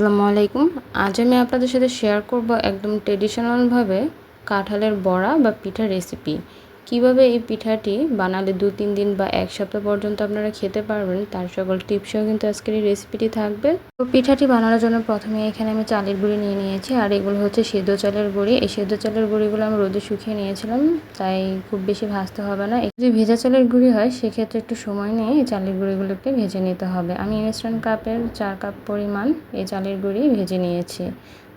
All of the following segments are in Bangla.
আসসালামু আলাইকুম। আজ আমি আপনাদের সাথে শেয়ার করব একদম ট্রেডিশনালভাবে কাঁঠালের বড়া বা পিঠার রেসিপি কীভাবে এই পিঠাটি বানালে দু, তিন দিন বা এক সপ্তাহ পর্যন্ত আপনারা খেতে পারবেন, তার সকল টিপসও কিন্তু আজকের এই রেসিপিটি থাকবে। তো পিঠাটি বানানোর জন্য প্রথমে এখানে আমি চালের গুঁড়ি নিয়ে নিয়েছি, আর এগুলো হচ্ছে সেদ্ধ চালের গুঁড়ি। এই সেদ্ধ চালের গুঁড়িগুলো আমি রোদে শুকিয়ে নিয়েছিলাম, তাই খুব বেশি ভাজতে হবে না। যদি ভেজা চালের গুঁড়ি হয়, সেক্ষেত্রে একটু সময় নিয়ে এই চালের গুঁড়িগুলোকে ভেজে নিতে হবে। আমি ইনস্ট্যান্ট কাপের চার কাপ পরিমাণ এই চালের গুঁড়ি ভেজে নিয়েছি।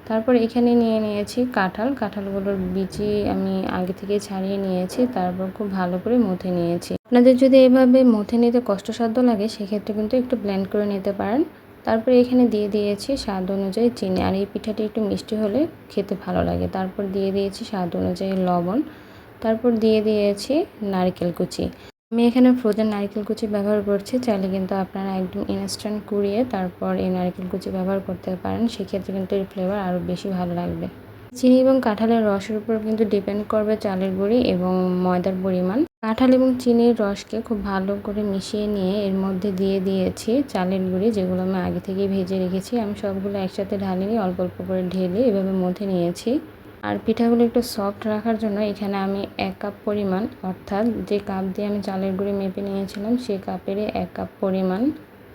তারপর এখানে নিয়ে নিয়েছি কাঁঠাল। কাঁঠালগুলোর বিচি আমি আগে থেকে ছাড়িয়ে নিয়েছি, তারপর খুব ভালো করে মুথে নিয়েছি। আপনাদের যদি এভাবে মুথে নিতে কষ্টসাধ্য লাগে, সেক্ষেত্রে কিন্তু একটু ব্লেন্ড করে নিতে পারেন। তারপরে এখানে দিয়ে দিয়েছি স্বাদ অনুযায়ী চিনি। আর এই পিঠাটি একটু মিষ্টি হলে খেতে ভালো লাগে। তারপর দিয়ে দিয়েছি স্বাদ অনুযায়ী লবণ। তারপর দিয়ে দিয়েছি নারকেল কুচি। আমি এখানে ফ্রোজেন নারকেল কুচি ব্যবহার করছি, চাইলে কিন্তু আপনারা একদম ইনস্ট্যান্ট কুড়িয়ে তারপর এই নারকেল কুচি ব্যবহার করতে পারেন। সেক্ষেত্রে কিন্তু এর ফ্লেভার আরও বেশি ভালো লাগবে। চিনি এবং কাঁঠালের রসের উপর কিন্তু ডিপেন্ড করবে চালের গুঁড়ি এবং ময়দার পরিমাণ। কাঁঠাল এবং চিনির রসকে খুব ভালো করে মিশিয়ে নিয়ে এর মধ্যে দিয়ে দিয়েছি চালের গুঁড়ি, যেগুলো আমি আগে থেকেই ভেজে রেখেছি। আমি সবগুলো একসাথে ঢালিনি, অল্প অল্প করে ঢেলে এভাবে মধ্যে নিয়েছি। আর পিঠাগুলো একটু সফট রাখার জন্য এখানে আমি এক কাপ পরিমাণ, অর্থাৎ যে কাপ দিয়ে আমি চালের গুঁড়ি মেপে নিয়েছিলাম, সেই কাপেরই এক কাপ পরিমাণ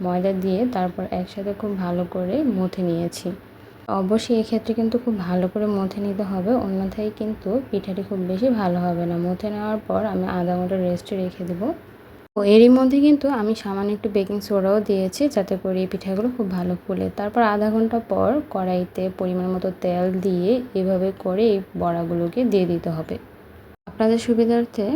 ময়দা দিয়ে তারপর একসাথে খুব ভালো করে মথে নিয়েছি। অবশ্যই এক্ষেত্রে কিন্তু খুব ভালো করে মথে নিতে হবে, অন্যথায় কিন্তু পিঠাটি খুব বেশি ভালো হবে না। মথে নেওয়ার পর আমি আধা ঘণ্টা রেস্টে রেখে দেবো। ও এরই মধ্যে কিন্তু আমি সামান্য একটু বেকিং সোডাও দিয়েছি যাতে করে এই পিঠাগুলো খুব ভালো ফুলে। তারপর আধা ঘণ্টা পর কড়াইতে পরিমাণ মতো তেল দিয়ে এভাবে করে এই বড়াগুলোকে দিয়ে দিতে হবে। আপনাদের সুবিধার্থে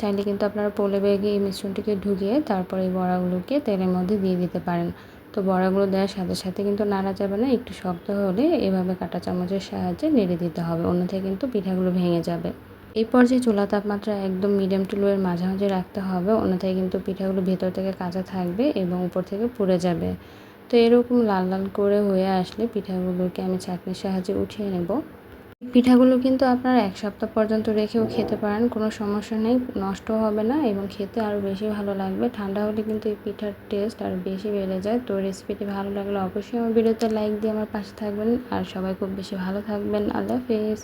চাইলে কিন্তু আপনারা পোলে ব্যাগে এই মিশ্রণটিকে ঢুকিয়ে তারপর এই বড়াগুলোকে তেলের মধ্যে দিয়ে দিতে পারেন। তো বড়াগুলো দেওয়ার সাথে সাথে কিন্তু নাড়া যাবে না, একটু শক্ত হলে এভাবে কাঁটা চামচের সাহায্যে নেড়ে দিতে হবে, অন্যথায় কিন্তু পিঠাগুলো ভেঙে যাবে। এই পর্যায়ে চুলা তাপমাত্রা একদম মিডিয়াম টু লোয়ের মাঝামাঝি রাখতে হবে, অন্যথায় কিন্তু পিঠাগুলো ভেতর থেকে কাঁচা থাকবে এবং উপর থেকে পুড়ে যাবে। তো এরকম লাল লাল করে হয়ে আসলে পিঠাগুলোকে আমি চাটনির সাহায্যে উঠিয়ে নেব। পিঠাগুলো কিন্তু আপনারা এক সপ্তাহ পর্যন্ত রেখেও খেতে পারেন, কোনো সমস্যা নেই, নষ্ট হবে না এবং খেতে আরও বেশি ভালো লাগবে। ঠান্ডা হলে কিন্তু এই পিঠার টেস্ট আরও বেশি বেড়ে যায়। তো রেসিপিটি ভালো লাগলে অবশ্যই আমার ভিডিওতে লাইক দিয়ে আমার পাশে থাকবেন। আর সবাই খুব বেশি ভালো থাকবেন। আল্লাহ হাফেজ।